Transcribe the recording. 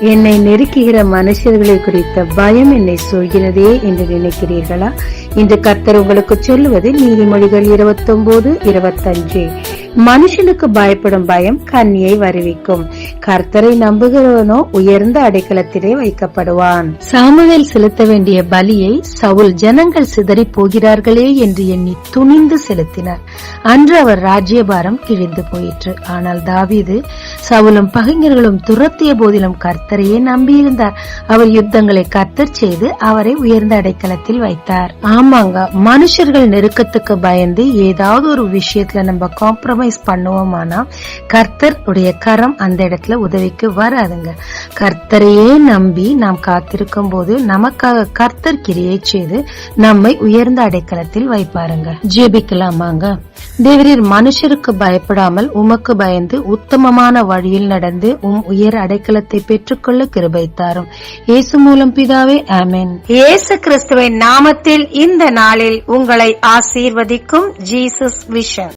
என்னை நெருக்குகிற மனுஷர்களை குறித்த பயம் என்னை சொல்கிறதே என்று நினைக்கிறீர்களா? இன்று கர்த்தர் உங்களுக்கு சொல்லுவது நீதிமொழிகள் இருபத்தி ஒன்பது இருபத்தஞ்சு. மனுஷனுக்கு பயப்படும் பயம் கண்ணியை வருவிக்கும். கர்த்தரை நம்புகிறவனோ உயர்ந்த அடைக்கலத்திலே வைக்கப்படுவான். சாமுவேல் செலுத்த வேண்டிய பலியை சவுல் ஜனங்கள் சிதறி போகிறார்களே என்று எண்ணி துணிந்து செலுத்தினார். அன்று அவர் ராஜ்யபாரம் கிழிந்து போயிற்று. ஆனால் தாவீது சவுலும் பகைஞர்களும் துரத்திய போதிலும் கர்த்தரையே நம்பியிருந்தார். அவர் யுத்தங்களை கர்த்தர் செய்து அவரை உயர்ந்த அடைக்கலத்தில் வைத்தார். ஆமாங்க மனுஷர்கள் நெருக்கத்துக்கு பயந்து ஏதாவது ஒரு விஷயத்துல நம்ம காம்ப்ரமைஸ் பண்ணுவோமானா கர்த்தர் உடைய கரம் அந்த இடத்துல உதவிக்கு வராதுங்க. கர்த்தரையே நம்பி நாம் காத்திருக்கும் போது நமக்காக கர்த்தர் கிரியை செய்து நம்மை உயர்ந்த அடைக்கலத்தில் வைப்பாருங்க. ஜெபிக்கலாமாங்க? தேவரீர் மனுஷருக்கு பயப்படாமல் உமக்கு பயந்து உத்தமமான வழியில் நடந்து உம் உயர் அடைக்கலத்தை பெற்றுக்கொள்ள கிருபை தாரும். இயேசு மூலம் பிதாவே ஆமேன். இயேசு கிறிஸ்துவின் நாமத்தில் இந்த நாளில் உங்களை ஆசீர்வதிக்கும் ஜீசஸ் விஷன்.